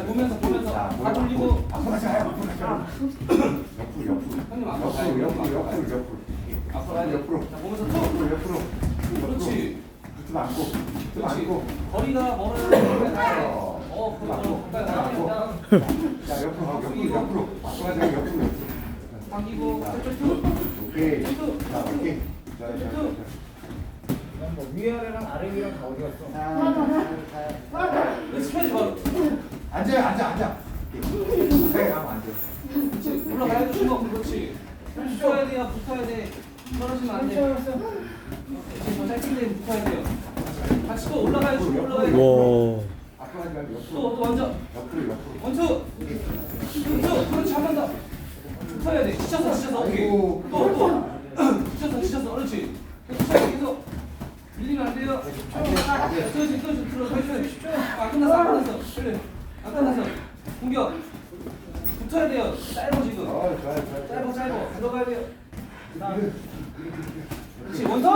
보면서 보면서 자, 다 돌리고 앞으로 가자, 앞으로 가자. 옆으로, 옆으로. 형님 앞으로 가요. 옆으로, 옆으로, 앞으로 옆으로, 가요. 옆으로. 앞으로 가야 돼. 옆으로. 자 보면서 옆으로, 툭. 옆으로. 그렇지. 붙으면 안고, 붙으면 그렇지. 안고. 거리가 멀어요. 어, 어, 안고, 가까이 안고. 가야 자, 옆으로 가고, 옆으로, 옆으로. 앞으로 가자, 옆으로, 옆으로. 당기고 툭툭툭. 오케이. 자, 오케이. 자, 자, 자, 자. 뭐 위아래랑 아래 위랑 다 어디 갔어? 스페이스 바로. 앉아요, 앉아, 앉아. 오케이. 하면 앉아. 그렇지. 올라가야 돼. 주먹. 그렇지. 붙어야 돼요. 붙어야 돼. 떨어지면 안 돼. 지금 더 짧은 데 붙어야 돼요. 같이 또 올라가야 돼. 올라가야 돼. 와. 앞으로 하지 말고 옆으로. 또, 또 완전. 옆으로, 옆으로. 원투. 원투. 그렇지. 한 번 더. 붙어야 돼. 지쳐서 지쳐서. 오케이. 아이고. 또 또. 지쳐서 지쳐서. 그렇지. 돼. 계속. 밀리면 안 돼요. 아, 그렇지. 그렇지. 들어가 있어요. 아, 끝났어. 안 끝났어. 그래. 안 끝났어. 공격. 붙어야 돼요. 짧아 지금. 어, 좋아요, 좋아요. 짧아 짧아. 들어가야 돼요. 그렇지. 원투.